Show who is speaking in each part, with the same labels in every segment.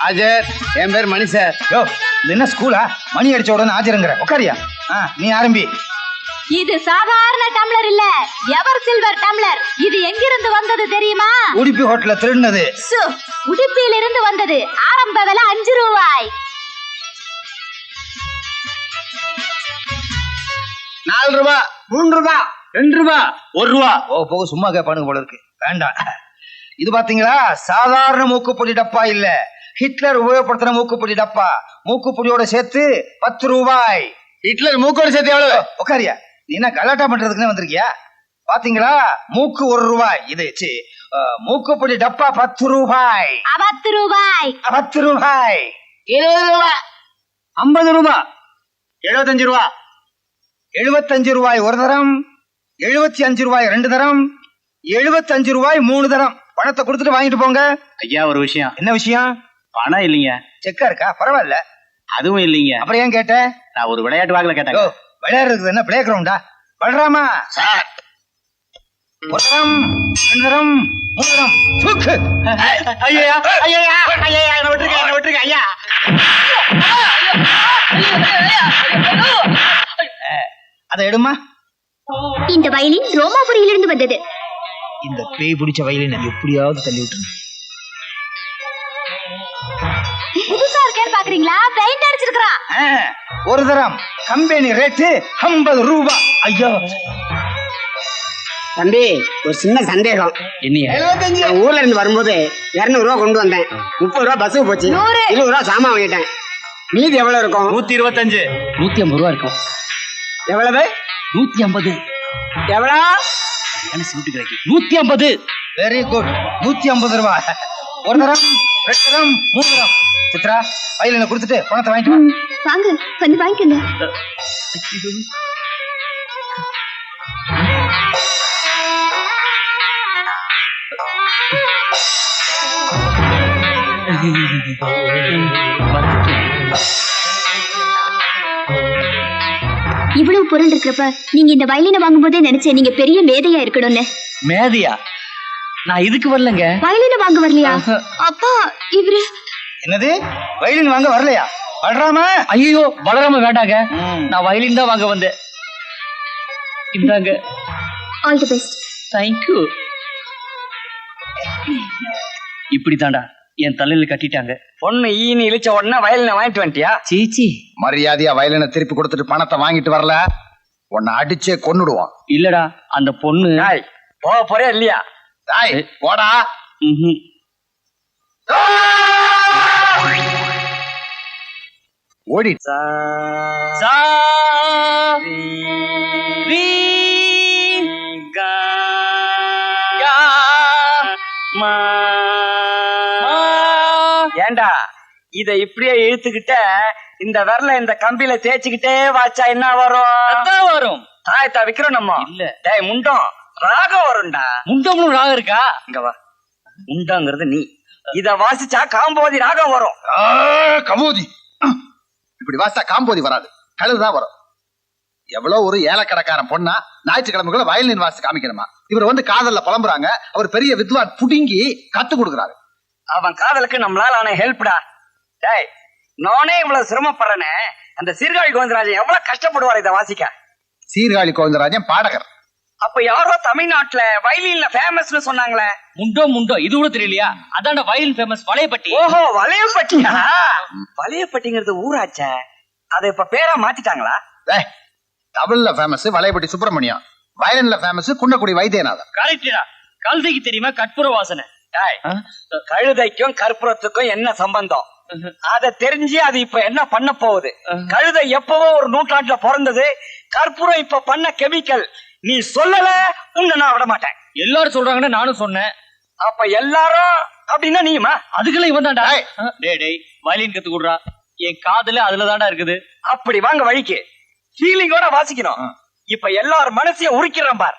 Speaker 1: ஆஜர் என் பேர் மணி சார்
Speaker 2: யோ இது என்ன ஸ்கூலா மணி அடிச்ச உடனே ஆஜருங்கிற. உட்காரியா? ஆ நீ ஆரம்பி.
Speaker 3: இது சாதாரண டம்ளர் இல்ல. Ever silver tumbler? இது எங்கிருந்து வந்தது தெரியுமா?
Speaker 2: உடுப்பி ஹோட்டல்ல திருடினது.
Speaker 3: சு, உடுப்பியிலிருந்து வந்தது. ஆரம்ப விலை அஞ்சு ரூபாய்.
Speaker 1: நாலு ரூபா மூணு ரூபா ரெண்டு ரூபா ஒரு ரூபா.
Speaker 2: ஓ போக சும்மா கேட்பானுங்க போல இருக்கு. வேண்டாம். இது பாத்தீங்களா? சாதாரண மூக்குப்பொடி டப்பா இல்ல. ஹிட்லர் உபயோகப்படுத்தின மூக்குப்பொடி டப்பா. மூக்குப்பொடியோட சேர்த்து பத்து ரூபாய்.
Speaker 1: ஹிட்லர் மூக்கோடு சேர்த்து எவ்வளவு?
Speaker 2: உட்காரியா நீ என்ன கலாட்டா பண்றதுக்குன்னு வந்திருக்கியா? பாத்தீங்களா? மூக்கு ஒரு ரூபாய். இது சி, மூக்குப்பொடி டப்பா பத்து ரூபாய்.
Speaker 3: பத்து ரூபாய்.
Speaker 2: பத்து ரூபாய்.
Speaker 1: இருபது ரூபா. ஐம்பது ரூபா. எழுபத்தஞ்சு ரூபா.
Speaker 2: எழுபத்தஞ்சு ரூபாய் ஒரு தரம். எழுபத்தி அஞ்சு ரூபாய் ரெண்டு தரம். எழுபத்தஞ்சு ரூபாய் மூணு தரம். பணத்தை கொடுத்துட்டு வாங்கிட்டு போங்க.
Speaker 4: ஐயா ஒரு விஷயம்.
Speaker 2: என்ன விஷயம்?
Speaker 4: பணம் இல்லைங்க.
Speaker 2: செக்கா இருக்கா? பரவாயில்ல.
Speaker 4: அதுவும் இல்லைங்க.
Speaker 2: அப்புறம் ஏன் கேட்ட?
Speaker 4: நான் ஒரு விளையாட்டு வாக்குல
Speaker 2: யோ
Speaker 4: கேட்டேன்
Speaker 2: விளையாடுறது என்ன பிளே கிரவுண்டா பல்ராமா
Speaker 1: சார்.
Speaker 4: ஐயா ஐயா ஐயா என்ன விட்டுருங்க என்ன விட்டுருங்க ஐயா.
Speaker 2: அதை எடுமா?
Speaker 3: இந்த வயலின் ரோமாபுரியிலிருந்து வந்தது.
Speaker 2: இந்த பேய் பிடிச்ச வயலின் எப்படியாவது தள்ளி விட்டுருங்க.
Speaker 3: புதுசா இருக்கேன்னு பாக்குறீங்களா? பெயிண்ட் அடிச்சிருக்கான்
Speaker 2: ஆ, ஒரு தரம். கம்பெனி ரேட்டு ஐம்பது ரூபா. ஐயோ.
Speaker 5: தம்பி ஒரு சின்ன சந்தேகம்.
Speaker 4: என்னையா?
Speaker 5: நான் ஊர்ல இருந்து வரும்போது இருநூறு ரூபா கொண்டு வந்தேன். முப்பது ரூபா பஸ்ஸுக்கு போச்சு. இருபது ரூபா சாமான் வாங்கிட்டேன். மீதி எவ்வளவு இருக்கும்?
Speaker 4: நூத்தி இருபத்தஞ்சு. நூத்தி ஐம்பது ரூபா இருக்கும்.
Speaker 5: எவ்வளவு?
Speaker 4: நூத்தி ஐம்பது.
Speaker 5: எவ்வளவு
Speaker 4: என்ன நூத்தி ஐம்பது.
Speaker 2: வெரி குட் நூத்தி ஐம்பது ரூபா. ஒரு தரம் ரெண்டு தரம் மூணு தரம். சித்ரா வயலினை கொடுத்துட்டு பணத்தை வாங்கிட்டு வா.
Speaker 3: வாங்க வந்து வாங்கிக்கங்க. இவ்வளவு பொருள் இருக்கிறப்ப நீங்க இந்த வயலினை வாங்கும்போதே நினைச்சேன் நீங்க பெரிய மேதையா இருக்கணும்னு.
Speaker 4: மேதையா? நான் இதுக்கு வரலங்க.
Speaker 3: வயலினை வாங்க வரலையா? அப்பா இவரு
Speaker 2: என்னது? வயலின் வாங்க வரலையா? பல்ராமா
Speaker 4: ஐயோ வளராம வேண்டாங்க. நான் வயலின் தான் வாங்க வந்தேன். இந்தாங்க.
Speaker 3: ஆல் தி பெஸ்ட்
Speaker 4: தேங்க்யூ இப்படி தாண்டா என் தலையில கட்டிட்டாங்க.
Speaker 5: பொண்ணு ஈனி இழிச்ச உடனே வயலின வாங்கிட்டு வந்துட்டியா?
Speaker 4: சீச்சி.
Speaker 1: மரியாதையா வயலினை திருப்பி கொடுத்துட்டு பணத்தை வாங்கிட்டு வரல? உன்னை அடிச்சே கொன்னுடுவான்.
Speaker 4: இல்லடா அந்த பொண்ணு
Speaker 5: போக போறியா இல்லையா?
Speaker 1: தாய் போடா. ஓடி.
Speaker 5: ஏண்டா இத இப்படியே இழுத்துக்கிட்ட இந்த விரல இந்த கம்பியில தேய்ச்சிக்கிட்டே வாச்சா என்ன வரும்?
Speaker 4: வரும்.
Speaker 5: தாயத்தா விக்கிறோம் நம்ம.
Speaker 4: இல்ல.
Speaker 5: டேய் முண்டம். ராகம் வரும்டா.
Speaker 4: முண்டமும் ராகம் இருக்கா?
Speaker 5: இங்க வா. முண்டங்கிறது நீ. இத வாசிச்சா காம்போதி ராகம் வரும்.
Speaker 1: ஆ, கபூதி இப்படி வாசித்தா காம்போதி வராது. கழுதுதான் வரும். எவ்வளவு ஒரு ஏலக்கடைக்காரன் பொண்ணா ஞாயிற்றுக்கிழமைக்குள்ள வயலின் வாசி காமிக்கணுமா? இவர் வந்து காதல்ல புலம்புறாங்க. அவர் பெரிய வித்வான் புடுங்கி கத்து கொடுக்குறாரு.
Speaker 5: அவன் காதலுக்கு நம்மளால ஆன ஹெல்ப்டா? டேய் நானே இவ்வளவு சிரமப்படுறேனே. அந்த சீர்காழி கோவிந்தராஜன் எவ்வளவு கஷ்டப்படுவார் இத வாசிக்க?
Speaker 1: சீர்காழி கோவிந்தராஜன் பாடகர்.
Speaker 5: அப்ப யாரோ தமிழ்நாட்டுல வயலின்ல ஃபேமஸ்னு சொன்னாங்களே.
Speaker 4: முண்டோ முண்டோ இது கூட தெரியலையா? அதான்டா வயலின் ஃபேமஸ் வளையப்பட்டி.
Speaker 5: ஓஹோ வளையப்பட்டியா வளையப்பட்டிங்கிறது ஊராச்சே. அதை இப்ப பேரா மாத்திட்டாங்களா?
Speaker 1: டேய், தமிழ்ல ஃபேமஸ் வளையப்பட்டி சுப்பிரமணியம். வயலின்ல ஃபேமஸ் குன்னக்குடி வைத்தியநாதன்.
Speaker 4: கரெக்டா கழுதைக்கு தெரியுமா? கற்பூர வாசனை.
Speaker 5: டேய், கழுதைக்கும் கற்பூரத்துக்கும் என்ன சம்பந்தம்? அத தெரிஞ்சு அது இப்ப என்ன பண்ண போகுது? கழுதை எப்பவோ ஒரு நூற்றாண்டுல பிறந்தது. கற்பூரம் இப்ப பண்ண கெமிக்கல். நீ சொல்லல உன்னை நான் விட மாட்டேன்.
Speaker 4: எல்லாரும் சொல்றாங்கன்னு நானும் சொன்னேன்.
Speaker 5: அப்ப எல்லாரும் அப்படின்னா நீயுமா?
Speaker 4: அதுக்கெல்லாம் இவன் தான்டா
Speaker 1: டேய்.
Speaker 4: டேய் வயலின் கத்து கொடுறா. என் காதுல அதுல தான்டா இருக்குது.
Speaker 5: அப்படி வாங்க வழிக்கு. ஃபீலிங்கோட வாசிக்கணும். இப்ப எல்லாரும் மனசையும் உரிக்கிறேன் பார்.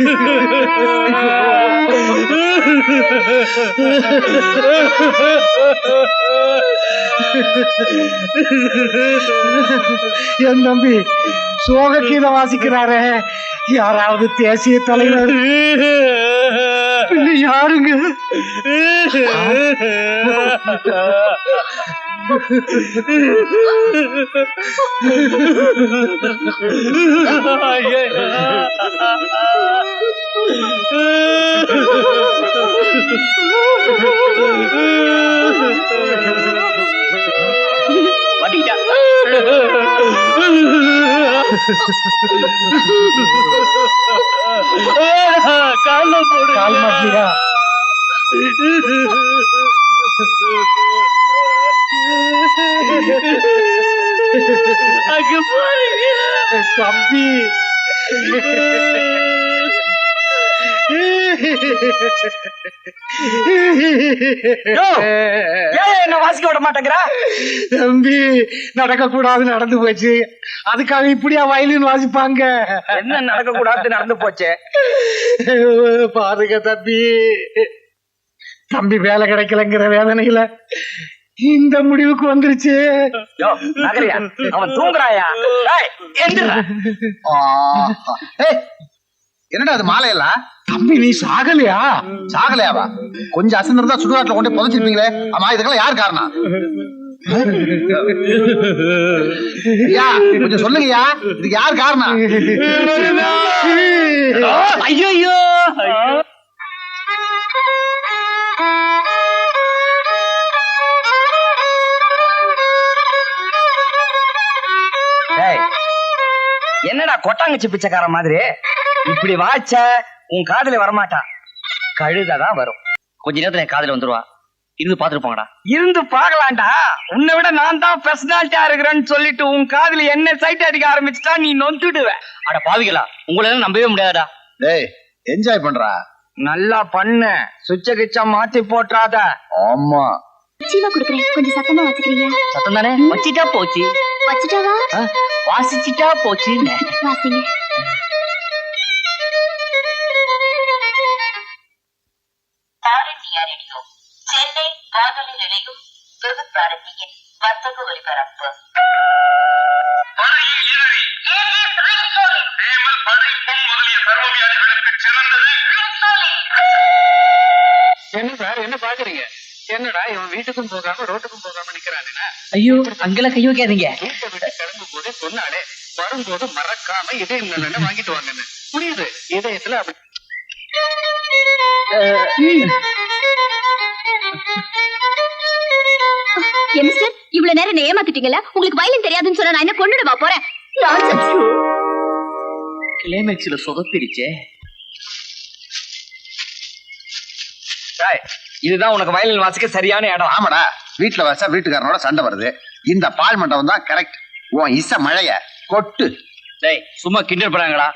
Speaker 6: यम नंबी सुबह की दवा सिखा रहे हैं। यार आप तो ऐसी तले பின்ன யாருங்க?
Speaker 4: கால போடு
Speaker 6: கால் மாட்டியா
Speaker 4: அங்க பாருங்க
Speaker 6: தம்பி
Speaker 5: ஏன் என்ன வாசிக்க விட மாட்டேங்கிற?
Speaker 6: தம்பி நடக்க கூடாது நடந்து போச்சு. அதுக்காக இப்படியா வயலின் வாசிப்பாங்க?
Speaker 5: என்ன நடக்க கூடாது நடந்து போச்சு?
Speaker 6: பாருங்க தம்பி. தம்பி வேலை கிடைக்கலங்கிற வேதனையில இந்த முடிவுக்கு வந்துருச்சு.
Speaker 5: அவன் தூங்குறாயா?
Speaker 1: என்னடா அது மாலையெல்லாம்
Speaker 6: தம்பி நீ சாகலையா?
Speaker 1: சாகலையாவா கொஞ்சம் அசந்திருந்தா சுடுகாட்டுல கொண்டு புதைச்சிருப்பீங்களே. ஆமா இதுக்கெல்லாம் யார் காரணம்? ஐயா கொஞ்சம் சொல்லுங்கய்யா. இதுக்கு யார் காரணம்?
Speaker 4: ஐயோ
Speaker 5: என்னடா கொட்டாங்கச்சி பிச்சைக்கார மாதிரி? இப்படி வாச்ச உன் காதுல வரமாட்டான் கழுததான் வரும்.
Speaker 4: கொஞ்ச நேரத்துல என் காதுல வந்துருவா. இருந்து பாத்துட்டு போங்கடா
Speaker 5: இருந்து பார்க்கலாம்டா. உன்னை விட நான் தான் பர்சனாலிட்டியா இருக்கிறேன்னு சொல்லிட்டு உன் காதுல என்ன சைட் அடிக்க ஆரம்பிச்சுட்டா நீ நொந்துடுவ.
Speaker 4: அட பாவிகளா உங்களை நம்பவே முடியாதடா.
Speaker 1: டேய் என்ஜாய் பண்றா.
Speaker 5: நல்லா பண்ணு. சுச்ச கிச்சா மாத்தி போட்டுறாத.
Speaker 1: ஆமா.
Speaker 3: சீவா குடுக்குறேன். கொஞ்சம் சத்தமா வச்சுக்கிறீங்க
Speaker 4: சத்தம் தானே வச்சிட்டா போச்சு.
Speaker 3: வச்சுட்டாவா?
Speaker 4: வாசிச்சிட்டா போச்சு
Speaker 3: வாசிங்க.
Speaker 7: நிலையம் விருது பாரதியின் வர்த்தக ஒலிபரப்பு
Speaker 6: என்ன சார் என்ன பாக்குறீங்க? என்னடா இவன் வீட்டுக்கும் போகாம ரோட்டுக்கும் போகாம நிக்கிறானேனா
Speaker 4: ஐயோ அங்கெல்லாம் கை வைக்காதீங்க.
Speaker 6: வீட்டை விட்டு கிளம்பும் போதே சொன்னாலே வரும்போது மறக்காம இதயம் நல்லெண்ணெய் வாங்கிட்டு வாங்கன்னு. புரியுது? இதயத்துல அப்படி
Speaker 3: மிஸ்டர் இவ்வளவு நேரம் என்ன ஏமாத்திட்டீங்கல்ல? உங்களுக்கு வயலின் தெரியாதுன்னு சொன்னா நான் என்ன கொண்டுடுவா போறேன்?
Speaker 4: கிளைமேக்ஸ்ல சொதப்பிருச்சே
Speaker 5: இதுதான் உனக்கு வயலின் வாசிக்க சரியான இடம்.
Speaker 1: ஆமாடா. வீட்டுல வாச வீட்டுக்காரனோட சண்டை வருது. இந்த பால் மண்டபம் தான் கரெக்ட் உன் இச மழைய கொட்டு.
Speaker 4: டேய் சும்மா கிண்டல் பண்ணாங்கடா.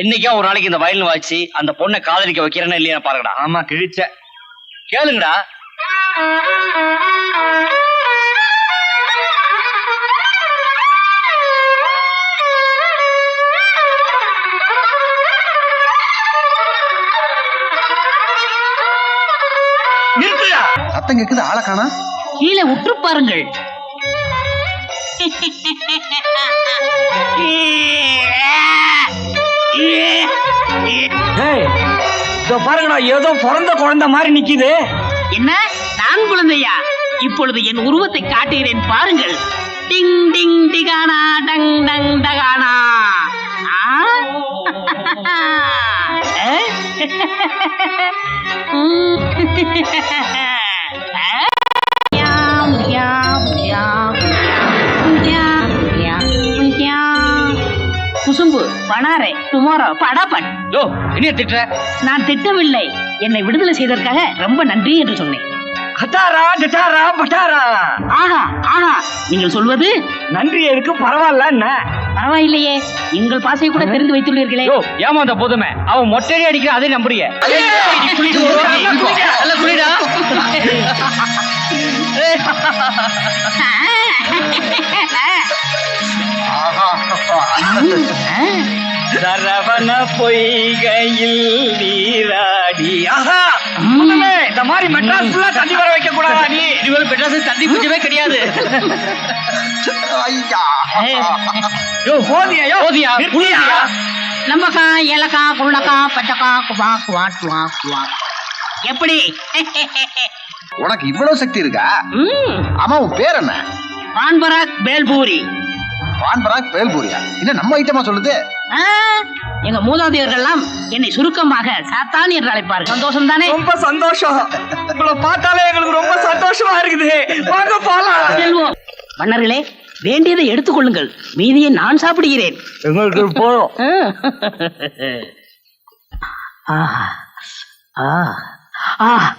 Speaker 4: என்னைக்கா ஒரு நாளைக்கு இந்த வயலின் வாய்ச்சி அந்த பொண்ணை காதலிக்க வைக்கிறேன்னு இல்லையா பாருங்கடா.
Speaker 5: ஆமா கிழிச்ச.
Speaker 4: கேளுங்கடா.
Speaker 1: சத்தம் கேக்குது ஆளை காணா?
Speaker 4: கீழே உற்று பாருங்கள்.
Speaker 5: இதோ பாருங்கடா ஏதோ பிறந்த குழந்தை மாதிரி நிக்குது.
Speaker 8: என்ன? நான் குழந்தையா? இப்பொழுது என் உருவத்தை காட்டுகிறேன் பாருங்கள். டிங் டிங் டிகானா டங் டங் டகானா. ஆ? பணாரே டுமாரோ படாபட்
Speaker 4: யோ என்ன திட்டுற?
Speaker 8: நான் திட்டமில்லை என்னை விடுதலை செய்ததற்காக ரொம்ப நன்றி என்று சொன்னேன்.
Speaker 5: கட்டாரா டிட்டாரா பட்டாரா?
Speaker 8: ஆஹா ஆஹா. நீங்கள் சொல்வது?
Speaker 5: நன்றி எதுக்கு பரவாயில்ல என்ன?
Speaker 8: பரவாயில்லையே. எங்கள் பாசை கூட தெரிந்து வைத்துள்ளீர்களே.
Speaker 4: யோ ஏமாந்த போதுமே. அவன் மொட்டையடி அடிக்கிற அதே நம்புறிய.
Speaker 5: சரவண பொய்கையில் நீராடி. ஆஹா முதல்ல இந்த மாதிரி மெட்ராஸ் ஃபுல்லா தண்ணி வர வைக்க கூடாதா நீ?
Speaker 4: இதுவரை பெட்ராஸ் தண்ணி குடிச்சவே கிடையாது.
Speaker 1: ஐயா.
Speaker 5: யோ போதியா யோ.
Speaker 4: போதியா?
Speaker 8: நம்மக்கா ஏலக்கா குருணக்கா பச்சக்கா குபா குவா குவா குவா. எப்படி?
Speaker 1: உனக்கு இவ்வளவு சக்தி இருக்கா?
Speaker 8: ம்,
Speaker 1: ஆமா உன் பேர் என்ன?
Speaker 8: பான்பராக் பேல்பூரி
Speaker 1: பான்பராக் பேல்பூரியா என்ன நம்ம ஐட்டமா சொல்லுது?
Speaker 8: எங்க மூதாதையர்கள்லாம் என்னை சுருக்கமாக சாத்தான் என்று அழைப்பார்கள். சந்தோஷம் தானே
Speaker 5: ரொம்ப சந்தோஷம். உங்களை பார்த்தாலே எங்களுக்கு ரொம்ப சந்தோஷமா இருக்குது. வாங்க போலாம்.
Speaker 8: செல்வோம். மன்னர்களே வேண்டியதை எடுத்துக்கொள்ளுங்கள் மீதியை நான் சாப்பிடுகிறேன்.
Speaker 5: எங்களுக்கு போதும்.
Speaker 8: ஆ ஆ ஆ.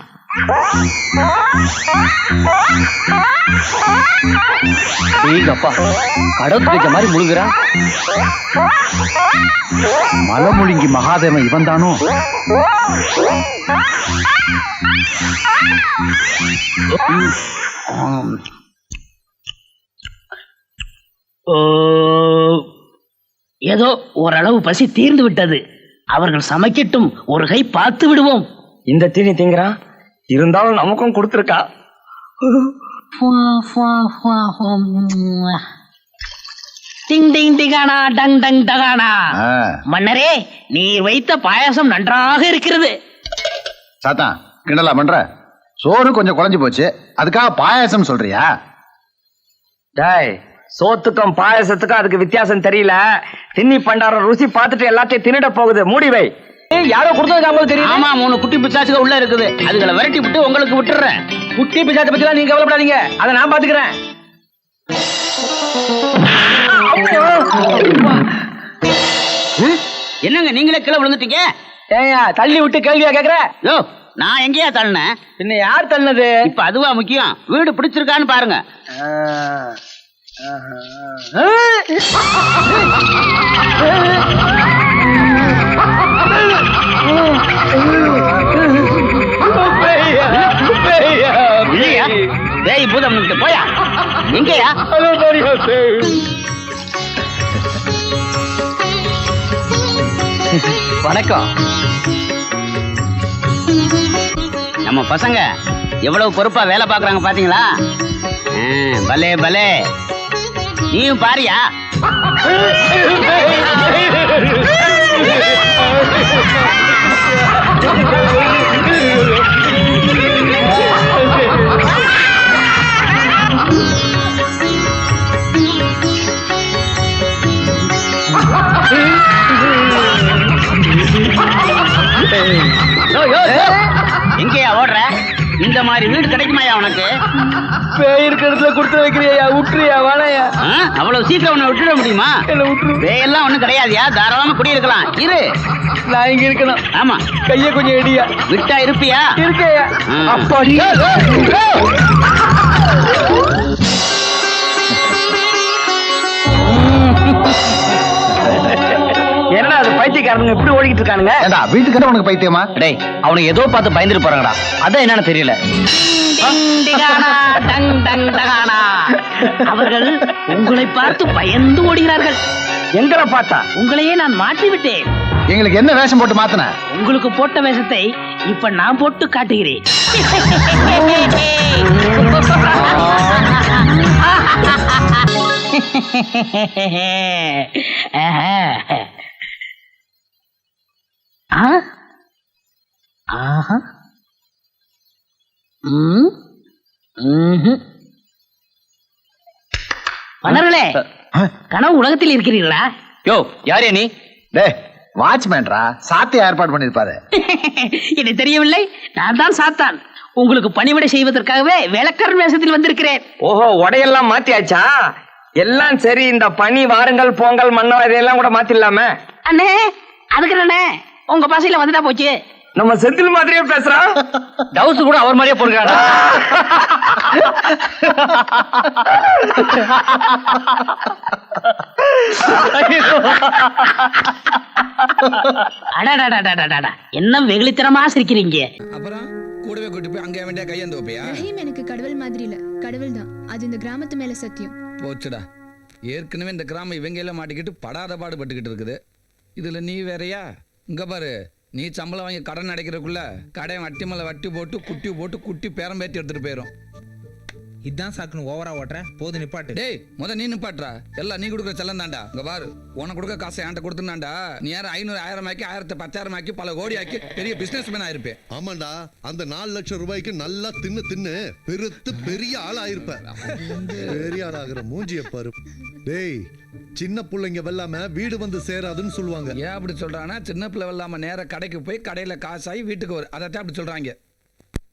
Speaker 4: அப்பா கடவுள் வைக்க மாதிரி முழுங்குறான்
Speaker 1: மலமுழுங்கி மகாதேவன் இவன் தானோ
Speaker 8: ஏதோ ஓரளவு பசி தீர்ந்து விட்டது. அவர்கள் சமைக்கட்டும் ஒரு கை பார்த்து விடுவோம்.
Speaker 5: இந்த தீனி திங்கிறான் இருந்தாலும் நமக்கும் கொடுத்துருக்கா?
Speaker 8: டிங் டிங் டிகானா டங் டங் டகானா மன்னரே நீர் வைத்த பாயாசம் நன்றாக இருக்கிறது.
Speaker 1: சாத்தான் கிண்டலா பண்ற? சோறு கொஞ்சம் குழஞ்சு போச்சு. அதுக்காக பாயாசம் சொல்றியா?
Speaker 5: டேய் சோத்துக்கும் பாயசத்துக்கும் அதுக்கு வித்தியாசம் தெரியல. தின்னி பண்டாரம் ருசி பார்த்துட்டு எல்லாத்தையும் தின்னுட போகுது. மூடி வை. யாரோ கொடுத்ததுக்கு அவங்களுக்கு தெரியும்
Speaker 8: ஆமா மூணு குட்டி பிசாசுக உள்ள இருக்குது. அதுகளை விரட்டி விட்டு உங்களுக்கு விட்டுறேன்.
Speaker 5: குட்டி பிசாத்தை பத்திலாம் நீங்க கவலைப்படாதீங்க. அதை நான் பாத்துக்கிறேன்.
Speaker 8: என்னங்க நீங்களே கீழே விழுந்துட்டீங்க?
Speaker 5: ஏயா தள்ளி விட்டு கேள்வியா கேக்குற?
Speaker 8: யோ நான் எங்கேயா தள்ளினேன்?
Speaker 5: பின்ன யார் தள்ளது
Speaker 8: இப்ப அதுவா முக்கியம். வீடு பிடிச்சிருக்கான்னு பாருங்க. டேய் பூதம் நிமிட்டு போயா? எங்கயா
Speaker 4: வணக்கம்.
Speaker 8: நம்ம பசங்க எவ்வளவு பொறுப்பா வேலை பாக்குறாங்க பாத்தீங்களா? பலே பலே. நீயும் பாரியா? எங்கேயா ஓடுற? இந்த மாதிரி வீடு கிடைக்குமாயா உனக்கு?
Speaker 5: பேய் இருக்கிறதுல கொடுத்து வைக்கிறியா? விட்டுறியா வாழையா?
Speaker 8: ஆ? அவ்வளவு சீக்கிரம் உன்னை விட்டுட முடியுமா?
Speaker 5: என்ன விட்டுரு
Speaker 8: பேயெல்லாம் ஒண்ணும் கிடையாதுயா. தாராளமா குடியிருக்கலாம். இரு.
Speaker 5: நான் இங்க இருக்கணும்.
Speaker 8: ஆமா.
Speaker 5: கைய கொஞ்சம் எடியா
Speaker 8: விட்டா இருப்பியா?
Speaker 5: இருக்கேயா. அப்பாடி அது பைத்தியக்காரனுங்க இப்படி ஓடிக்கிட்டு இருக்கானுங்க?
Speaker 1: ஏண்டா வீட்டுக்கு உனக்கு பைத்தியமா?
Speaker 4: டேய் அவனுக்கு ஏதோ பார்த்து பயந்துட்டு போறாங்கடா. அதான் என்னன்னு தெரியல.
Speaker 8: அவர்கள் உங்களை பார்த்து பயந்து ஓடுகிறார்கள்.
Speaker 5: எங்கட பார்த்தா?
Speaker 8: உங்களையே நான் மாற்றி விட்டேன்
Speaker 1: எங்களுக்கு என்ன வேஷம் போட்டு மாத்தின?
Speaker 8: உங்களுக்கு போட்ட வேஷத்தை இப்ப நான் போட்டு காட்டுகிறேன். ஆ? ஆஹா. மன்னர்களே கனவு உலகத்தில் இருக்கிறீர்களா?
Speaker 4: யோ யாரே நீ?
Speaker 1: டே வாட்ச்மேன்ரா சாத்தி ஏற்பாடு பண்ணிருப்பாரு.
Speaker 8: இது தெரியவில்லை. நான் தான் சாத்தான். உங்களுக்கு பணிவிடை செய்வதற்காகவே வேலைக்காரன் வேஷத்தில் வந்திருக்கிறேன்.
Speaker 5: ஓஹோ உடையெல்லாம் மாத்தியாச்சா? எல்லாம் சரி இந்த பனி வாருங்கள் பொங்கல் மன்னர் இதையெல்லாம் கூட மாத்திடலாமே.
Speaker 8: அண்ணே அதுக்கு அண்ணே உங்க பாசையில வந்துட்டா போச்சு.
Speaker 5: நம்ம செந்தில் மாதிரியே பேசுறான்
Speaker 4: டவுஸ் கூட அவர் மாதிரியே போடுறாடா
Speaker 8: அடடடடடடடா என்ன வெகுளித்தனமா சிரிக்கிறீங்க
Speaker 9: அப்புறம் கூடவே கூட்டி போய் அங்கே வேண்டிய கையெழுந்து வைப்பியா
Speaker 10: ரஹீம் எனக்கு கடவுள் மாதிரி இல்ல கடவுள் தான் அது இந்த கிராமத்து மேல சத்தியம்
Speaker 9: போச்சுடா ஏற்கனவே இந்த கிராமம் இவங்க எல்லாம் மாட்டிக்கிட்டு படாத பாடுபட்டுக்கிட்டு இருக்குது இதுல நீ வேறயா இங்கே பாரு நீ சம்பளம் வாங்கி கடன் அடைக்கிறதுக்குள்ள கடையை வட்டி மேலே வட்டி போட்டு குட்டி போட்டு குட்டி பேரம் பேத்தி எடுத்துகிட்டு போயிடும்
Speaker 11: இதான் சாக்குன்னு ஓவரா ஓட்டுற? போது நிப்பாட்டு.
Speaker 9: டேய் முத நீ நிப்பாட்றா எல்லாம் நீ கொடுக்குற செல்லம் தான்டா. இங்க பாரு உனக்கு கொடுக்க காசை என்கிட்ட கொடுத்துனாண்டா நீ யாரும் ஐநூறு ஆயிரம் ஆக்கி ஆயிரத்தி பத்தாயிரம் ஆக்கி பல கோடி ஆக்கி பெரிய பிசினஸ் மேன் ஆயிருப்பேன்.
Speaker 12: ஆமாண்டா அந்த நாலு லட்சம் ரூபாய்க்கு நல்லா தின்னு தின்னு பெருத்து பெரிய ஆள் ஆயிருப்ப பெரிய ஆள் ஆகிற மூஞ்சிய பாரு. டேய் சின்ன பிள்ளைங்க வெல்லாம வீடு வந்து சேராதுன்னு சொல்லுவாங்க.
Speaker 9: ஏன் அப்படி சொல்றாங்கன்னா சின்ன பிள்ளை இல்லாம நேரா கடைக்கு போய் கடையில காசாகி வீட்டுக்கு வரும் அதைத்தான் அப்படி சொல்றாங்க.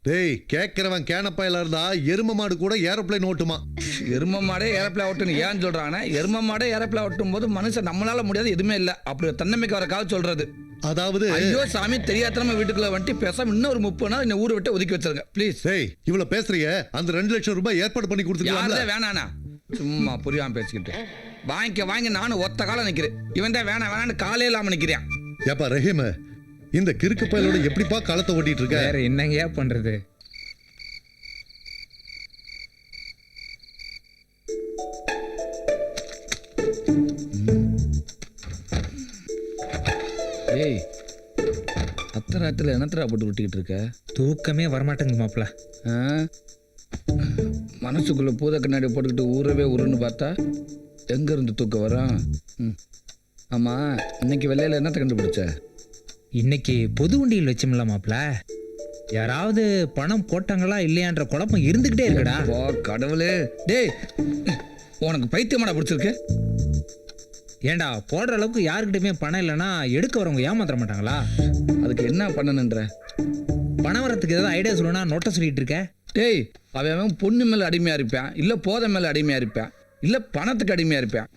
Speaker 12: டேய் கேட்கிறவன் கேனப்பாயில இருந்தா எரும மாடு கூட ஏரோப்ளேன் ஓட்டுமா?
Speaker 9: எரும மாடே ஏரப்பில் ஓட்டணும் ஏன்னு சொல்றாங்கன்னா எரும மாடே ஏரப்பில் ஓட்டும் போது மனுஷன் நம்மளால முடியாது எதுவுமே இல்லை. அப்படி ஒரு தன்னம்பிக்கை வர கால சொல்றது.
Speaker 12: அதாவது
Speaker 9: ஐயோ சாமி தெரியாதனமா வீட்டுக்குள்ள வந்துட்டு பேசாம இன்னும் ஒரு முப்பது நாள் இந்த ஊரை விட்டு ஒதுக்கி வச்சிருங்க ப்ளீஸ்
Speaker 12: டேய் இவ்வளவு பேசுறிய அந்த ரெண்டு லட்சம் ரூபாய் ஏற்பாடு பண்ணி கொடுத்துருக்கலாம்ல
Speaker 9: யாரே வேணாண்ணா சும்மா புரியாம பேசிக்கிட்டு. வாங்கிக்க வாங்கி நானும் ஒத்த காலம் நிக்கிறேன். இவன் தான் வேணாம் வேணான்னு காலே இல்லாம நிக்கிறேன்.
Speaker 12: ஏப்பா ரஹீம் இந்த கிறுக்கு பயலோட எப்படிப்பா களத்தை ஓட்டிட்டு இருக்க?
Speaker 11: வேற என்னங்கயா பண்றது?
Speaker 9: ஏய் அத்தராத்துல என்னத்தரா போட்டு விட்டுக்கிட்டு இருக்க?
Speaker 11: தூக்கமே வரமாட்டேங்குது மாப்ள
Speaker 9: ஆ? மனசுக்குள்ள பூத கண்ணாடி போட்டுக்கிட்டு ஊரவே உருன்னு பார்த்தா எங்க இருந்து தூக்கம் வரும்? ம். ஆமா இன்னைக்கு வெள்ளையில என்னத்தை கண்டுபிடிச்ச?
Speaker 11: இன்னைக்கு பொது வண்டியில் வச்சோம்ல மாப்ள யாராவது பணம் போட்டாங்களா இல்லையான்ற குழப்பம் இருந்துகிட்டே இருக்குடா.
Speaker 9: வா கடவுளே. டேய் உனக்கு பைத்தியமாடா பிடிச்சிருக்கு?
Speaker 11: ஏன்டா போடுற அளவுக்கு யாருக்கிட்டயுமே பணம் இல்லைன்னா எடுக்க வரவங்க ஏமாத்திர மாட்டாங்களா?
Speaker 9: அதுக்கு என்ன பண்ணணுன்ற?
Speaker 11: பணம் வரத்துக்கு ஏதாவது ஐடியா சொல்லணும்னா நோட்டை சொல்லிட்டு இருக்க.
Speaker 9: டேய் அவன் அவன் பொண்ணு மேல அடிமையா இருப்பான். இல்ல போதை மேல அடிமையா இருப்பான். இல்ல பணத்துக்கு அடிமையா இருப்பான்.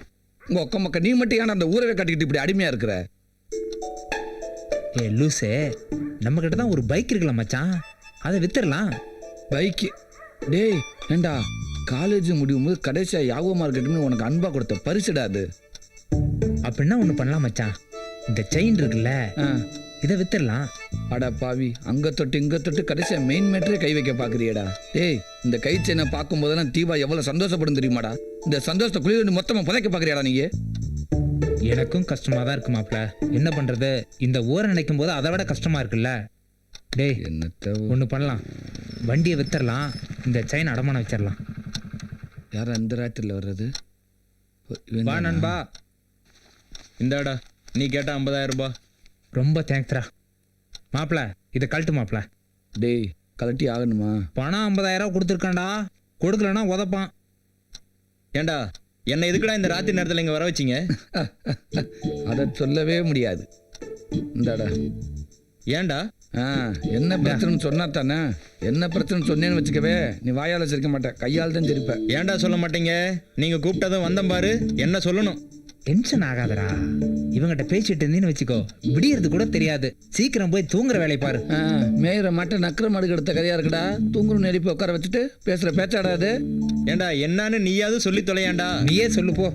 Speaker 9: உங்க ஒக்க மக்க நீ மட்டும் ஏன்டா அந்த ஊரவே கட்டிக்கிட்டு இப்படி அடிமையா இருக்கிற?
Speaker 11: ஏ லூசே நம்ம கிட்ட தான் ஒரு பைக் இருக்குல்ல மச்சான்? அதை வித்துடலாம்.
Speaker 9: பைக்கு? டேய் ஏண்டா? காலேஜ் முடியும் போது கடைசியா யாகோ மார்க்கெட்னு உனக்கு அன்பா கொடுத்த பரிசுடா அது.
Speaker 11: அப்படின்னா ஒன்று பண்ணலாம் மச்சான். இந்த செயின் இருக்குல்ல. இதை வித்துடலாம்.
Speaker 9: அடா பாவி அங்க தொட்டு இங்க தொட்டு கடைசியா மெயின் மேட்டரே கை வைக்க பாக்குறியடா. டேய் இந்த கை செயினை பார்க்கும் போதெல்லாம் தீபா எவ்வளவு சந்தோஷப்படும் தெரியுமாடா? இந்த சந்தோஷத்தை குளிர் மொத்தமா புதைக்க பாக்குறியாடா நீங்க
Speaker 11: எனக்கும் கஷ்டமா தான் இருக்கு மாப்ள என்ன பண்றது? இந்த ஊரை நினைக்கும் போது அதை விட கஷ்டமா இருக்குல்ல? டேய்
Speaker 9: என்னத்த
Speaker 11: ஒன்று பண்ணலாம். வண்டியை வித்துடலாம் இந்த செயின் அடமானம் வச்சிடலாம்
Speaker 9: யார் அந்த ராத்திரில வர்றது?
Speaker 11: வா? நண்பா.
Speaker 13: இந்தாடா நீ கேட்ட ஐம்பதாயிரம் ரூபாய்.
Speaker 11: ரொம்ப தேங்க்ஸ்ரா மாப்ள இதை கழட்டு மாப்ள
Speaker 9: டேய் கலட்டி ஆகணுமா?
Speaker 11: பணம் ஐம்பதாயிரம் ரூபா கொடுத்துருக்கான்டா. கொடுக்கலன்னா உதப்பான்.
Speaker 13: ஏண்டா என்ன எதுக்குடா இந்த ராத்திரி நேரத்தில் இங்கே வர வச்சிங்க?
Speaker 9: அதை சொல்லவே முடியாது. இந்தாடா.
Speaker 13: ஏன்டா?
Speaker 9: ஆ என்ன பிரச்சனைன்னு சொன்னா தானே? என்ன பிரச்சனை சொன்னேன்னு வச்சுக்கவே நீ வாயால சிரிக்க மாட்ட. கையால் தான் சிரிப்ப.
Speaker 13: ஏன்டா சொல்ல மாட்டீங்க? நீங்க கூப்பிட்டதும் வந்தேன் பாரு. என்ன சொல்லணும்?
Speaker 11: டென்ஷன் ஆகாதடா. இவங்கிட்ட பேசிட்டு இருந்தீன்னு வச்சுக்கோ. விடியறது கூட தெரியாது. சீக்கிரம் போய் தூங்குற வேலை பாரு.
Speaker 9: மேயிற மாட்டை நக்கிற மாடு எடுத்த கதையா இருக்குடா. தூங்குற நெருப்பி உட்கார வச்சுட்டு பேசுற பேச்சாடா அது?
Speaker 13: ஏன்டா என்னன்னு நீயாவது சொல்லி தொலையாண்டா?
Speaker 11: நீயே சொல்லு போ.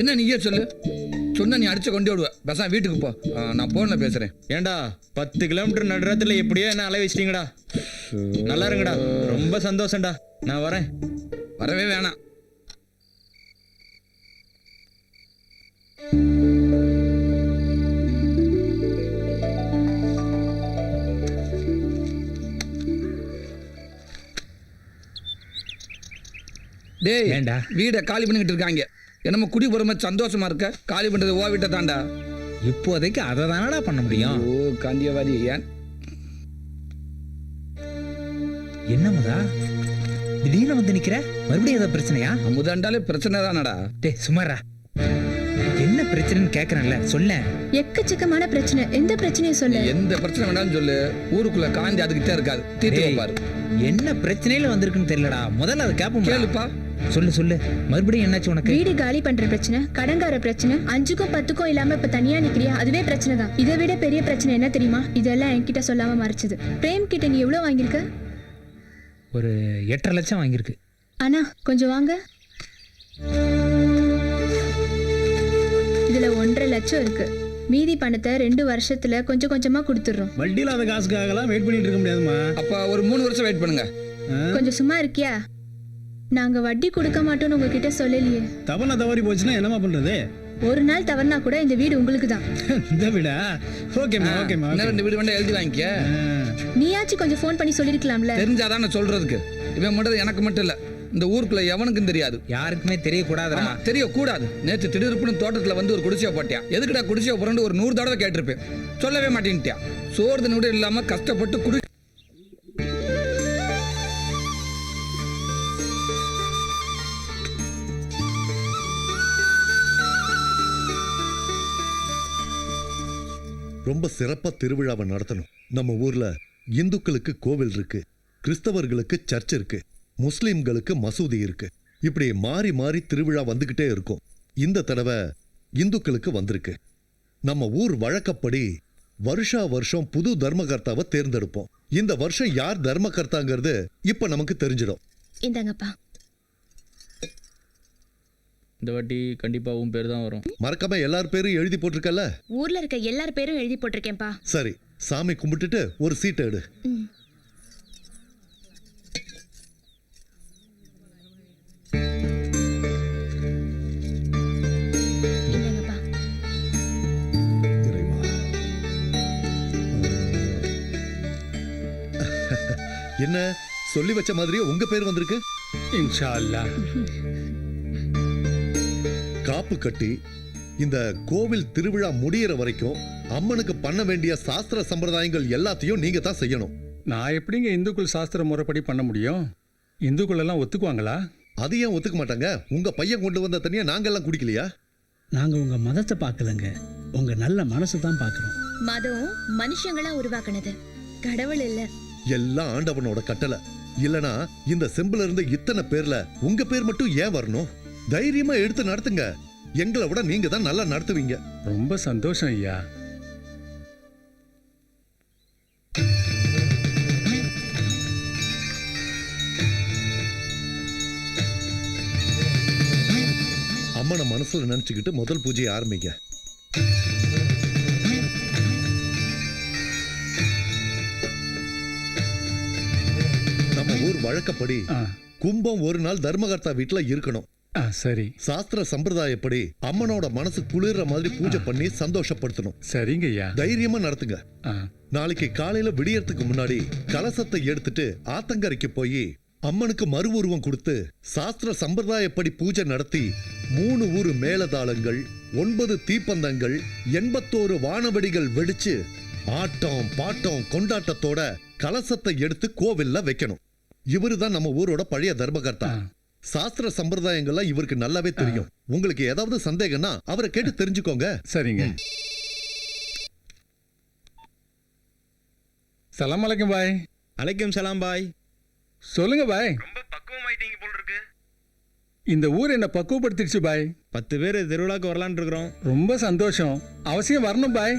Speaker 9: என்ன நீயே சொல்லு? சொன்ன நீ அடிச்சு கொண்டு விடுவ. பேசாம வீட்டுக்கு போ. நான் போன்ல பேசுறேன்.
Speaker 13: ஏன்டா பத்து கிலோமீட்டர் நடுறத்துல எப்படியோ என்ன அலை வச்சிட்டீங்கடா. நல்லா இருங்கடா. ரொம்ப சந்தோஷம்டா. நான் வரேன்.
Speaker 9: வரவே வேணாம். டேய்
Speaker 11: ஏன்டா?
Speaker 9: வீடை காலி பண்ணிக்கிட்டு இருக்காங்க. என்னமோ குடி போற மாதிரி சந்தோஷமா இருக்க? காலி பண்றது ஓ வீட்டை தாண்டா
Speaker 11: இப்போதைக்கு அதை தானடா பண்ண முடியும்?
Speaker 9: ஓ காந்தியவாதி ஏன்
Speaker 11: என்ன முதா? திடீர்னு வந்து நிக்கிற? மறுபடியும் ஏதாவது பிரச்சனையா?
Speaker 9: அமுதாண்டாலே பிரச்சனை தானடா.
Speaker 11: டேய் சுமாரா என்ன பிரச்சனைன்னு கேக்குறேன்ல சொல்ல
Speaker 10: எக்கச்சக்கமான பிரச்சனை. எந்த பிரச்சனையும் சொல்லு.
Speaker 9: எந்த பிரச்சனை வேணாலும் சொல்லு. ஊருக்குள்ள காந்தி அதுக்கிட்டே இருக்காது தீர்த்து வைப்பாரு.
Speaker 11: என்ன பிரச்சனையில வந்திருக்குன்னு தெரியலடா. முதல்ல அதை கேப்போம்
Speaker 9: கேளுப்பா.
Speaker 11: சொல்லு சொல்லு. மறுபடியும் என்னாச்சு உனக்கு?
Speaker 10: வீடு காலி பண்ற பிரச்சனை கடங்கார பிரச்சனை அஞ்சுக்கும் பத்துக்கும் இல்லாம இப்ப தனியா நிக்கிறியா? அதுவே பிரச்சனை தான். இதை விட பெரிய பிரச்சனை என்ன தெரியுமா? இதெல்லாம் என்கிட்ட சொல்லாம மறைச்சது. பிரேம் கிட்ட நீ எவ்வளவு வாங்கியிருக்க?
Speaker 11: ஒரு எட்டரை லட்சம் வாங்கியிருக்கு.
Speaker 10: அண்ணா கொஞ்சம் வாங்க. இதுல ஒன்றரை லட்சம் இருக்கு. மீதி பணத்தை ரெண்டு வருஷத்துல கொஞ்சம் கொஞ்சமா கொடுத்துடுறோம்.
Speaker 14: வட்டி இல்லாத காசுக்காகலாம் வெயிட் பண்ணிட்டு இருக்க முடியாதுமா
Speaker 9: அப்ப ஒரு மூணு வருஷம் வெயிட் பண்ணுங்க.
Speaker 10: கொஞ்சம் சும்மா இருக்கியா? நாங்க வட்டி கொடுக்க மாட்டோம்னு உங்ககிட்ட சொல்லலையே.
Speaker 14: தவணை தவறி போச்சுன்னா என்னமா பண்றது?
Speaker 10: ஒரு நாள் தவறுனா கூட இந்த வீடு உங்களுக்கு தான்
Speaker 14: இந்த விடா? ஓகேம்மா ஓகேம்மா
Speaker 9: இன்னும் ரெண்டு வீடு வேண்டாம் எழுதி வாங்கிக்க
Speaker 10: நீயாச்சும் கொஞ்சம் ஃபோன் பண்ணி சொல்லிருக்கலாம்ல.
Speaker 9: தெரிஞ்சாதான் நான் சொல்றதுக்கு. இவன் மட்டும் எனக்கு மட்டும் இல்ல. இந்த ஊருக்குள்ள எவனுக்கும் தெரியாது.
Speaker 11: யாருக்குமே தெரியக்கூடாதுடா.
Speaker 9: ஆமா, தெரியக்கூடாது. நேற்று திடீர்னு தோட்டத்துல வந்து ஒரு குடிசையை போட்டியா எதுக்குடா குடிசையை புரண்டு ஒரு நூறு தடவை கேட்டிருப்பேன். சொல்லவே மாட்டேன்ட்டியா சோறு தண்ணி கூட இல்லாம கஷ்டப்பட்டு குடி
Speaker 12: ரொம்ப சிறப்பா திருவிழாவை நடத்தணும். நம்ம ஊர்ல இந்துக்களுக்கு கோவில் இருக்கு கிறிஸ்தவர்களுக்கு சர்ச் இருக்கு முஸ்லிம்களுக்கு மசூதி இருக்கு. இப்படி மாறி மாறி திருவிழா வந்துகிட்டே இருக்கும். இந்த தடவை இந்துக்களுக்கு வந்திருக்கு. நம்ம ஊர் வழக்கப்படி வருஷா வருஷம் புது தர்மகர்த்தாவை தேர்ந்தெடுப்போம். இந்த வருஷம் யார் தர்மகர்த்தாங்கிறது இப்ப நமக்கு தெரிஞ்சிடும்.
Speaker 10: இந்தாங்கப்பா.
Speaker 13: இந்த வாட்டி கண்டிப்பா உன் பேர் தான் வரும்.
Speaker 12: மறக்காம எல்லார் பேரும் எழுதி போட்டிருக்கல
Speaker 10: ஊர்ல இருக்க எல்லார் பேரும் எழுதி போட்டிருக்கேன்ப்பா.
Speaker 12: சரி சாமி கும்பிட்டுட்டு ஒரு சீட்டை எடு. என்ன சொல்லி வச்ச மாதிரியே உங்க பேர் வந்திருக்கு?
Speaker 14: இன்ஷா அல்லாஹ்.
Speaker 12: காப்பு கட்டி இந்த கோவில் திருவிழா முடியிற வரைக்கும் அம்மனுக்கு பண்ண வேண்டிய சாஸ்திர சம்பிரதாயங்கள் எல்லாத்தையும் நீங்க தான் செய்யணும்.
Speaker 14: நான் எப்படிங்க இந்துக்கள் சாஸ்திர முறைப்படி பண்ண முடியும்? இந்துக்கள் எல்லாம் ஒத்துக்குவாங்களா?
Speaker 12: அது ஏன் ஒத்துக்க மாட்டாங்க? உங்க பையன் கொண்டு வந்த தனியா நாங்கெல்லாம் குடிக்கலையா?
Speaker 15: நாங்க உங்க மதத்தை பார்க்கலங்க. உங்க நல்ல மனசு தான் பார்க்குறோம்.
Speaker 10: மதம் மனுஷங்களா உருவாக்குனது. கடவுள் இல்ல.
Speaker 12: எல்லாம் ஆண்டவனோட கட்டளை. இல்லனா இந்த செம்புல இருந்து இத்தனை பேர்ல உங்க பேர் மட்டும் ஏன் வரணும்? தைரியமா எடுத்து நடத்துங்க. எங்களை விட நீங்க தான் நல்லா நடத்துவீங்க.
Speaker 14: ரொம்ப சந்தோஷம் ஐயா.
Speaker 12: அம்மனை மனசுல நினைச்சுக்கிட்டு முதல் பூஜையை ஆரம்பிங்க. நம்ம ஊர் வழக்கப்படி கும்பம் ஒரு நாள் தர்மகர்த்தா வீட்டுல இருக்கணும்.
Speaker 14: சரி.
Speaker 12: சாஸ்திர சம்பிரதாயப்படி அம்மனோட மனசு குளிர்ற மாதிரி பூஜை பண்ணி சந்தோஷப்படுத்தணும்.
Speaker 14: சரிங்க ஐயா
Speaker 12: தைரியமா நடத்துங்க. நாளைக்கு காலையில விடியறதுக்கு முன்னாடி கலசத்தை எடுத்துட்டு ஆத்தங்கரைக்கு போய் அம்மனுக்கு மறு உருவம் கொடுத்து சாஸ்திர சம்பிரதாயப்படி பூஜை நடத்தி மூணு ஊரு மேலதாளங்கள் ஒன்பது தீப்பந்தங்கள் எண்பத்தோரு வானவெடிகள் வெடிச்சு ஆட்டம் பாட்டம் கொண்டாட்டத்தோட கலசத்தை எடுத்து கோவில்ல வைக்கணும். இவருதான் நம்ம ஊரோட பழைய தர்மகர்த்தா. சாஸ்திர சம்பிரதாயங்கள்லாம் இவருக்கு நல்லாவே தெரியும். உங்களுக்கு ஏதாவது சந்தேகம்னா அவரை கேட்டு தெரிஞ்சுக்கோங்க.
Speaker 14: சரிங்க. சலாம் அலைக்கும் பாய்.
Speaker 13: அலைக்கும் சலாம் பாய்.
Speaker 14: சொல்லுங்க பாய். இந்த ஊர் என்ன பக்குவப்படுத்திடுச்சு பாய்.
Speaker 13: பத்து பேர் திருவிழாக்கு வரலான்னு இருக்கிறோம்
Speaker 14: ரொம்ப சந்தோஷம். அவசியம் வரணும் பாய்.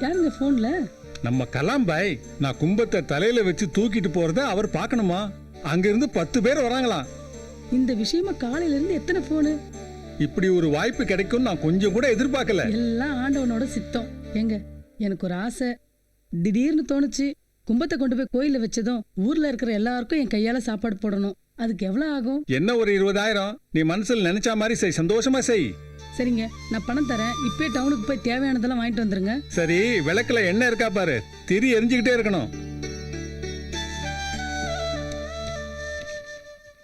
Speaker 15: யாருங்க போன்ல
Speaker 14: நம்ம கலாம் பாய் நான் கும்பத்தை தலையில வச்சு தூக்கிட்டு போறத அவர் பார்க்கணுமா? அங்கிருந்து பத்து பேர் வராங்களாம்.
Speaker 15: இந்த விஷயமா காலையில இருந்து எத்தனை போனு
Speaker 14: இப்படி ஒரு வாய்ப்பு கிடைக்கும் நான் கொஞ்சம் கூட எதிர்பார்க்கல.
Speaker 15: எல்லாம் ஆண்டவனோட சித்தம். எங்க எனக்கு ஒரு ஆசை. திடீர்னு தோணுச்சு கும்பத்தை கொண்டு போய் கோயில்ல வச்சதும் ஊர்ல இருக்கிற எல்லாருக்கும் என் கையால சாப்பாடு போடணும். அதுக்கு எவ்வளவு ஆகும்?
Speaker 14: என்ன ஒரு இருபதாயிரம்? நீ மனசுல நினைச்ச மாதிரி செய் சந்தோஷமா செய்.
Speaker 15: சரிங்க நான் பணம் தரேன். இப்பயே டவுனுக்கு போய் தேவையானதெல்லாம் வாங்கிட்டு வந்துருங்க.
Speaker 14: சரி விளக்குல என்ன இருக்கா பாரு. திரி எரிஞ்சுக்கிட்டே இருக்கணும்.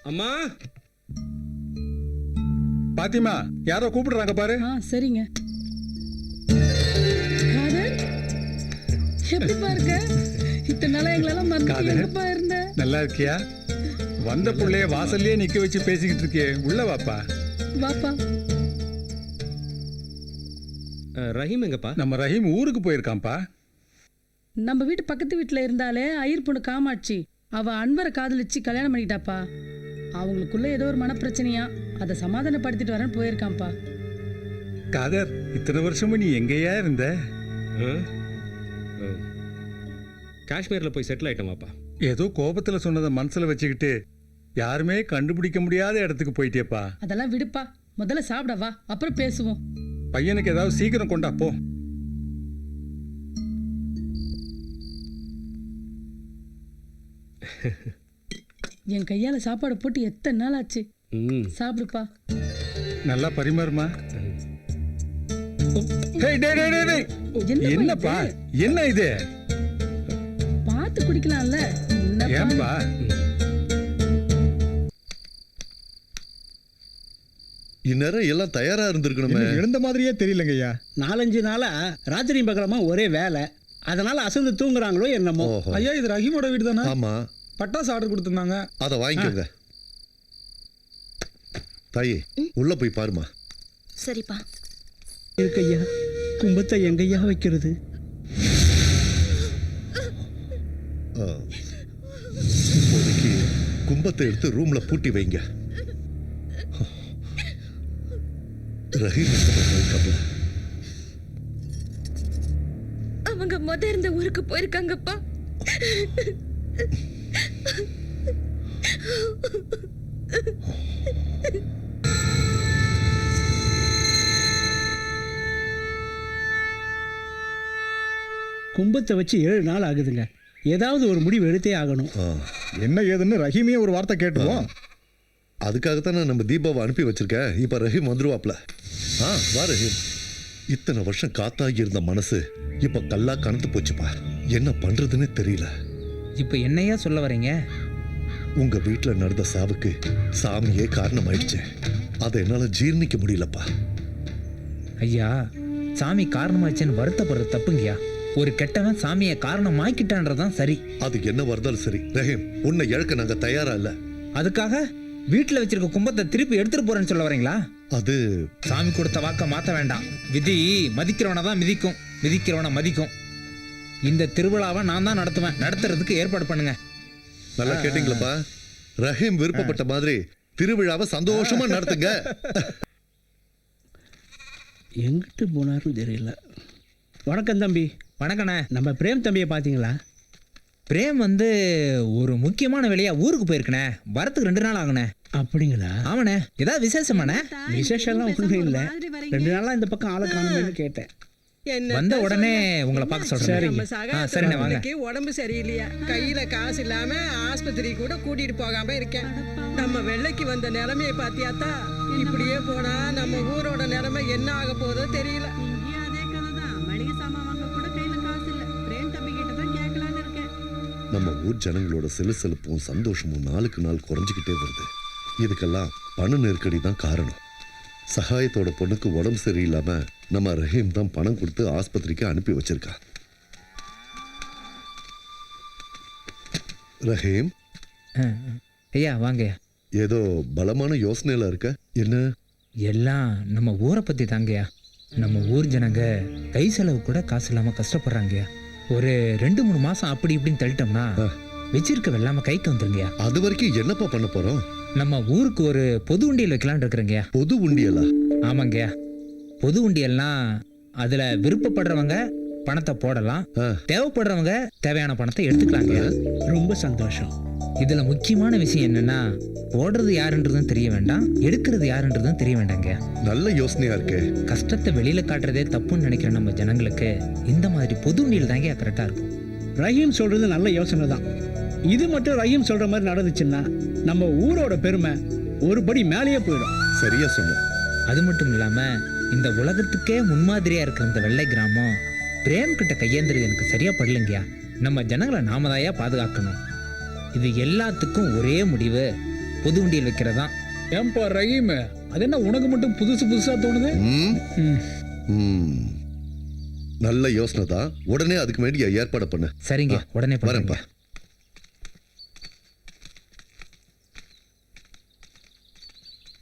Speaker 13: அம்மா
Speaker 14: பாத்திமா யாரோ கூப்பிடுறாங்க பாரு.
Speaker 15: ஆ சரிங்க. காதர் இருக்க இத்தனை நாளா எங்களெல்லாம் மறந்து
Speaker 14: காதர்.
Speaker 15: எங்கப்பா இருந்த?
Speaker 14: நல்லா இருக்கியா? வந்த புள்ளைய வாசல்லயே நிக்க வச்சு பேசிக்கிட்டு இருக்கியே உள்ள வாப்பா.
Speaker 15: வாப்பா.
Speaker 13: ரஹீம் எங்கப்பா?
Speaker 14: நம்ம ரஹீம் ஊருக்கு போயிருக்கான்ப்பா.
Speaker 15: நம்ம வீட்டு பக்கத்து வீட்டுல இருந்தாலே ஐயர் பொண்ணு காமாட்சி. அவ அன்பரை காதலிச்சு கல்யாணம் பண்ணிக்கிட்டாப்பா அவங்களுக்குள்ள ஏதோ ஒரு மனப்பிரச்சனையா? அதை சமாதானப்படுத்திட்டு வரேன்னு போயிருக்கான்ப்பா.
Speaker 14: காதர் இத்தனை வருஷமும் நீ எங்கேயா இருந்த?
Speaker 13: காஷ்மீர்ல போய் செட்டில் ஆயிட்டோமாப்பா.
Speaker 14: ஏதோ கோபத்துல சொன்னதை மனசுல வச்சுக்கிட்டு யாருமே கண்டுபிடிக்க முடியாத இடத்துக்கு போயிட்டேப்பா.
Speaker 15: அதெல்லாம் விடுப்பா. முதல்ல சாப்பிட வா அப்புறம் பேசுவோம்.
Speaker 14: பையனுக்கு ஏதாவது சீக்கிரம் கொண்டா போ.
Speaker 15: என் கையால சாப்பாடு போட்டு எத்தனை நாள் ஆச்சு? சாப்பிடுப்பா.
Speaker 14: நல்லா பரிமாறுமா.
Speaker 15: என்னப்பா?
Speaker 14: என்ன இது?
Speaker 15: பார்த்து குடிக்கலாம்ல. என்னப்பா?
Speaker 14: ஏன்பா?
Speaker 12: இந்நேரம் எல்லாம் தயாரா இருந்திருக்கணுமே.
Speaker 16: எழுந்த மாதிரியே தெரியலங்க ஐயா நாலஞ்சு நாளா ராத்திரி பகலமா ஒரே வேலை. அதனால அசந்து தூங்குறாங்களோ என்னமோ.
Speaker 14: ஐயா இது ரஹீமோட வீடு தானே
Speaker 12: ஆமா.
Speaker 14: பட்டாசு ஆர்டர் கொடுத்துருந்தாங்க.
Speaker 12: அதை வாங்கிக்கோங்க. தாயே உள்ள போய் பாருமா.
Speaker 17: சரிப்பா.
Speaker 16: இருக்கு ஐயா கும்பத்தை எங்கய்யா வைக்கிறது?
Speaker 12: ஆ. இப்போதைக்கு கும்பத்தை எடுத்து ரூம்ல பூட்டி வைங்க. ரஹீம்?
Speaker 17: அவங்க முத இருந்த ஊருக்கு போயிருக்காங்கப்பா.
Speaker 16: கும்பத்தை வச்சு ஏழு நாள் ஆகுதுங்க. ஏதாவது ஒரு முடிவு எடுத்தே ஆகணும்.
Speaker 14: என்ன ஏதுன்னு ரஹீமே ஒரு வார்த்தை கேட்டுருவோம்.
Speaker 12: அதுக்காகத்தானே நம்ம தீபாவை அனுப்பி வச்சிருக்கேன் இப்ப ரஹீம் வந்துருவாப்ல. ஆ வா ரஹீம். இத்தனை வருஷம் காத்தாகி இருந்த மனசு இப்ப கல்லா கனத்து போச்சுப்பா என்ன பண்றதுன்னு தெரியல.
Speaker 11: இப்போ என்னையா சொல்ல வரீங்க?
Speaker 12: உங்க வீட்ல நடந்த சாவுக்கு சாமியே காரணமாயிடுச்சு. அதை என்னால ஜீர்ணிக்க முடியலப்பா.
Speaker 11: ஐயா சாமி காரணமாச்சுன்னு வருத்தப்படுறது தப்புங்கய்யா. ஒரு கெட்டவன் சாமியை காரணமாக்கிட்டான்றதான் சரி.
Speaker 12: அது என்ன வரதாலும் சரி. ரஹீம் உன்னை இழக்க நாங்க தயாரா இல்ல.
Speaker 11: அதுக்காக வீட்டில் வச்சிருக்க கும்பத்தை திருப்பி எடுத்துட்டு போறேன்னு சொல்ல வரீங்களா?
Speaker 12: அது
Speaker 11: சாமி கொடுத்த வாக்க மாத்த வேண்டாம். விதி மதிக்கிறவனை தான் மிதிக்கும். மிதிக்கிறவனை மதிக்கும். இந்த திருவிழாவை நான் தான் நடத்துவேன். நடத்துறதுக்கு ஏற்பாடு பண்ணுங்க.
Speaker 12: நல்லா கேட்டீங்களப்பா? ரஹீம் விருப்பப்பட்ட மாதிரி திருவிழாவை சந்தோஷமா நடத்துங்க.
Speaker 16: எங்கிட்டு போனாரும் தெரியல. வணக்கம் தம்பி.
Speaker 11: வணக்கண்ணே
Speaker 16: நம்ம பிரேம் தம்பியை பார்த்தீங்களா?
Speaker 11: பிரேம் வந்து ஒரு முக்கியமான வேலையா ஊருக்கு போயிருக்கனே வரத்துக்கு ரெண்டு நாள் ஆகுனே
Speaker 16: அப்படிங்களா?
Speaker 11: ஆமாண்ணே ஏதாவது விசேஷமாண்ணே?
Speaker 16: விசேஷம்லாம் ஒன்றும் இல்லை. ரெண்டு நாளா இந்த பக்கம் ஆளை காணுமேனு கேட்டேன்.
Speaker 11: வந்த உடனே உங்களை பார்க்க சொல்றேன். சரிண்ணே வாங்க.
Speaker 18: உடம்பு சரியில்லையா? கையில காசு இல்லாம ஆஸ்பத்திரி கூட கூட்டிட்டு போகாம இருக்கேன். நம்ம வெள்ளைக்கு வந்த நிலைமையை பாத்தியாத்தா இப்படியே போனா நம்ம ஊரோட நிலைமை என்ன ஆக போதோ தெரியல.
Speaker 12: நம்ம ஊர் ஜனங்களோட சிலுசிலுப்பும் சந்தோஷமும் நாளுக்கு நாள் குறைஞ்சிக்கிட்டே வருது. இதுக்கெல்லாம் பண நெருக்கடி தான் காரணம். சகாயத்தோட பொண்ணுக்கு உடம்பு சரியில்லாம நம்ம ரஹீம் தான் பணம் கொடுத்து ஆஸ்பத்திரிக்கு அனுப்பி வச்சிருக்கா. ரஹீம்?
Speaker 11: ஐயா வாங்க
Speaker 12: ஏதோ பலமான யோசனையில இருக்க? என்ன?
Speaker 11: எல்லாம் நம்ம ஊரை பத்தி தாங்கய்யா. நம்ம ஊர் ஜனங்க கை செலவு கூட காசு இல்லாம கஷ்டப்படுறாங்கய்யா. ஒரு ரெண்டு மூணு மாசம் அப்படி இப்படின்னு தள்ளிட்டோம்னா வச்சிருக்க வெள்ளாம கைக்கு வந்துருங்கய்யா.
Speaker 12: அது வரைக்கும் என்னப்பா பண்ண போறோம்?
Speaker 11: நம்ம ஊருக்கு ஒரு பொது உண்டியல் வைக்கலாம்னு இருக்கிறேங்கய்யா.
Speaker 12: பொது உண்டியலா?
Speaker 11: ஆமாங்கய்யா. பொது உண்டியல்னா அதுல விருப்பப்படுறவங்க பணத்தை போடலாம். தேவைப்படுறவங்க தேவையான பணத்தை எடுத்துக்கலாங்க.
Speaker 16: ரொம்ப சந்தோஷம்.
Speaker 11: இதுல முக்கியமான விஷயம் என்னன்னா போடுறது யாருன்றதும் தெரிய வேண்டாம் எடுக்கிறது யாருன்றதும் தெரிய வேண்டாங்க.
Speaker 12: நல்ல யோசனையா இருக்கே.
Speaker 11: கஷ்டத்தை வெளியில காட்டுறதே தப்புன்னு நினைக்கிற நம்ம ஜனங்களுக்கு இந்த மாதிரி பொது உண்டியல் தாங்க கரெக்டா இருக்கும்.
Speaker 16: ரஹீம் சொல்றது நல்ல யோசனை தான். இது மட்டும் ரஹீம் சொல்ற மாதிரி நடந்துச்சுன்னா நம்ம ஊரோட பெருமை ஒரு படி மேலேயே போயிடும்.
Speaker 12: சரியா சொன்ன
Speaker 11: அது மட்டும் இல்லாம இந்த உலகத்துக்கே முன்மாதிரியா இருக்கிற இந்த வெள்ளை கிராமம் பிரேம் கிட்ட கையேந்துறது எனக்கு சரியா படலைங்கயா நம்ம ஜனங்களை நாம தாயா பாதுகாக்கணும். இது எல்லாத்துக்கும் ஒரே முடிவு. பொது உண்டியல் வைக்கிறதா?
Speaker 14: ஏன்பா ரஹீம் அது என்ன உனக்கு மட்டும் புதுசு புதுசா தோணுது?
Speaker 12: ம். நல்ல யோசனை தான் உடனே அதுக்கு வேண்டிய ஏற்பாடு பண்ணு.
Speaker 11: சரிங்க உடனே
Speaker 12: வரேன்ப்பா.